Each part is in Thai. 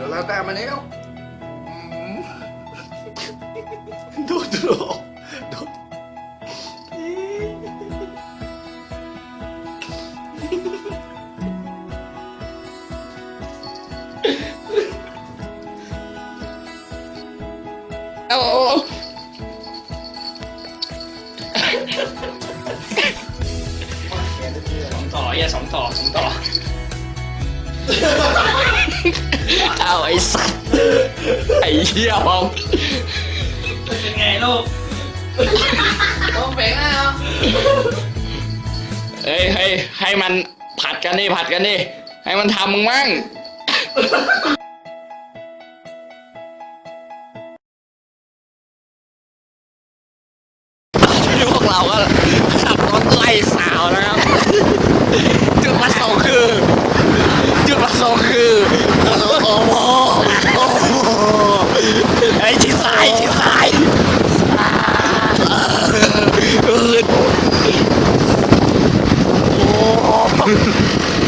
ดี๋ยวเราแต่มาแล้วอืมดูดูดูโอ้สองต่ออย่าสองต่อสองต่อ เอาไอ้สัตว์ไอ้เหี้ยบอมเป็นไงลูกต้องแบ่งอะเฮ้ยเฮ้ยให้มันผัดกันนี่ผัดกันนี่ให้มันทำมึงมั่งพวกเราก็ขับรถไล่สาวนะครับ จุดประสงค์คือ จุดประสงค์คือ โอ้โหโอ้โหไอ้ชิดซ้ายชิดซ้าย อืด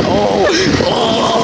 โอ้โหโอ้